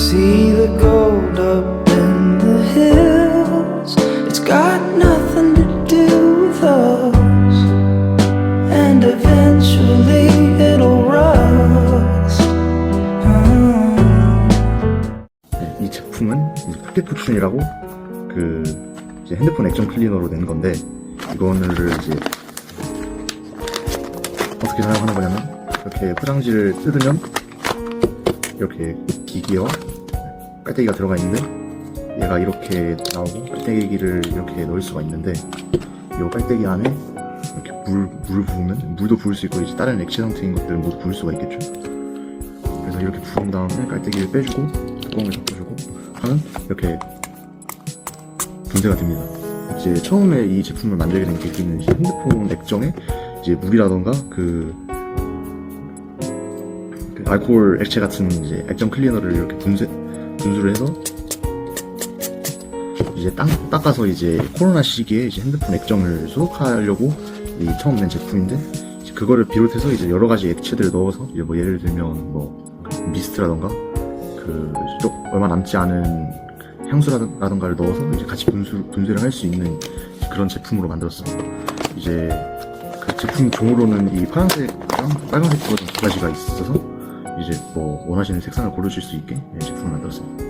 See the gold up in the hills. It's got nothing to do with us. And eventually it'll rust. 네, 이 제품은 이제 포켓 포춘이라고 그 이제 핸드폰 액정 클리너로 낸 건데 이거를 이제 어떻게 사용하는 거냐면 이렇게 포장지를 뜯으면 이렇게 기기와 깔때기가 들어가 있는데 얘가 이렇게 나오고 깔때기를 이렇게 넣을 수가 있는데 이 깔때기 안에 이렇게 물, 물 부으면 물도 부을 수 있고 이제 다른 액체 상태인 것들은 모두 부을 수가 있겠죠 그래서 이렇게 부은 다음에 깔때기를 빼주고 뚜껑을 덮어주고 하면 이렇게 분쇄가 됩니다. 이제 처음에 이 제품을 만들게 된 계기는 이제 핸드폰 액정에 이제 물이라던가 그, 그 알코올 액체 같은 이제 액정 클리너를 이렇게 분쇄 분수를 해서 이제 땅, 닦아서 이제 코로나 시기에 이제 핸드폰 액정을 소독하려고 이 처음 낸 제품인데 그거를 비롯해서 이제 여러 가지 액체들을 넣어서 이제 뭐 예를 들면 뭐 미스트라던가 그쪽 얼마 남지 않은 그 향수라던가를 넣어서 이제 같이 분수 분쇄를 할 수 있는 그런 제품으로 만들었어요. 이제 그 제품 종으로는 이 파란색이랑 빨간색 두 가지가 있어서 이제 뭐 원하시는 색상을 고르실 수 있게 이 제품을 만들었습니다.